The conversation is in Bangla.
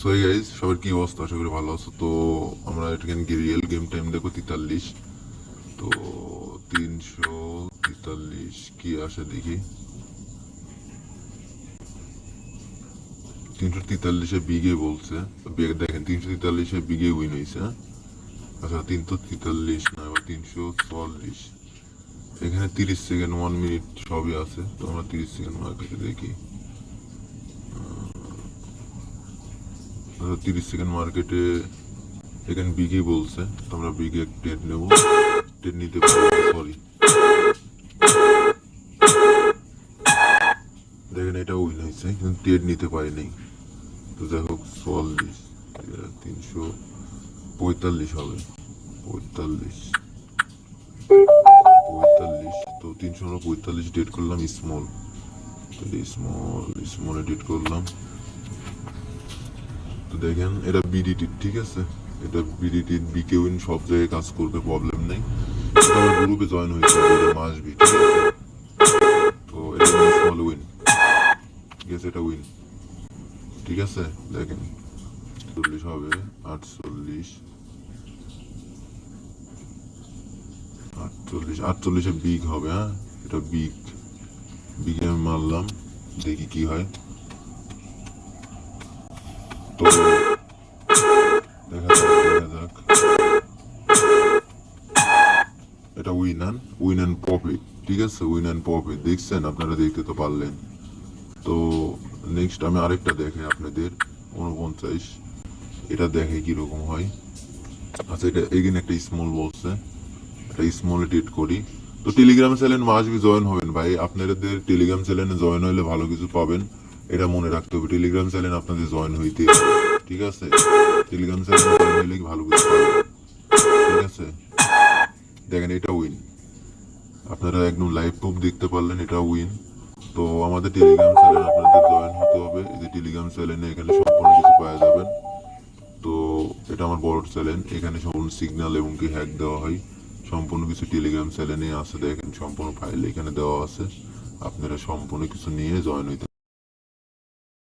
সো গাইজ সবার কি অবস্থা? আশা করি ভালো আছো। তো, আমরা এখানে কি রিয়েল গেম টাইম দেখো, তেতাল্লিশ। তো, তিনশো তেতাল্লিশ কি আসে দেখি। তিনশো তেতাল্লিশে বিগে বলছে। দেখেন, তিনশো তেতাল্লিশে বিগে উইন হয়েছে হ্যাঁ? আচ্ছা তিনশো তেতাল্লিশ না তিনশো চুয়াল্লিশ। এখানে তিরিশ সেকেন্ড ওয়ান মিনিট সবই আছে। তো আমরা তিরিশ সেকেন্ড মার্কেটে দেখি। তিরিশ সেকেন্ড মার্কেটে এখানে বিগে বলছে তো আমরা বিগে টেট নেব। টেট নিতে পারি সরি দেখেন, এটা উইন হয়েছে, কিন্তু টেট নিতে পারিনি। তো যাই হোক, চুয়াল্লিশ তিনশো পঁয়তাল্লিশ হবে। পঁয়তাল্লিশ। পঁয়তাল্লিশ, তো তিনশো আমরা পঁয়তাল্লিশ ডেট করলাম স্মল স্মল স্মলে ডেট করলাম। তো দেখেন। এটা বিডিটি ঠিক আছে? এটা বিডিটি বিকে উইন সব জায়গায় কাজ করবে প্রবলেম নেই। আমার গ্রুপে জয়েন হয়েছে এটা মাস বি ঠিক আছে? তো এটা স্মল উইন এটা উইন ঠিক আছে? দেখেন। চল্লিশ হবে, আটচল্লিশ। আটচল্লিশ, আটচল্লিশে বিগ হবে হ্যাঁ? এটা বিগ বিগে আমি মারলাম, দেখি কি হয়। এটা ঠিক আছে? দেখছেন? আপনারা দেখতে তো পারলেন। তো নেক্সট আমি আরেকটা দেখাই আপনাদের, উনপঞ্চাশ। এটা দেখে কীরকম হয়? আচ্ছা এটা এগেন একটা স্মল বলছে একটা স্মল এডিট করি। তো টেলিগ্রাম চ্যানেল মাসবি জয়েন হবেন ভাই? আপনাদের টেলিগ্রাম চ্যানেলে জয়েন হলে ভালো কিছু পাবেন। এটা মনে রাখতে হবে। টেলিগ্রাম চ্যানেল আপনাদের জয়েন হইতে ঠিক আছে? টেলিগ্রাম চ্যানেল ভালো কিছু ঠিক আছে? দেখেন, এটা উইন আপনারা একদম লাইভ প্রুফ দেখতে পারলেন এটা উইন তো আমাদের টেলিগ্রাম চ্যানেল আপনাদের জয়েন হতে হবে। এই যে টেলিগ্রাম চ্যানেলে এখানে সম্পূর্ণ কিছু পাওয়া যাবেন। তো এটা আমার বড় চ্যানেল এখানে সম্পূর্ণ সিগন্যাল এবং কি হ্যাক দেওয়া হয়। সম্পূর্ণ কিছু টেলিগ্রাম চ্যানেলে আছে, দেখেন, সম্পূর্ণ ফাইল এখানে দেওয়া আছে। আপনারা সম্পূর্ণ কিছু নিয়ে জয়েন হইতে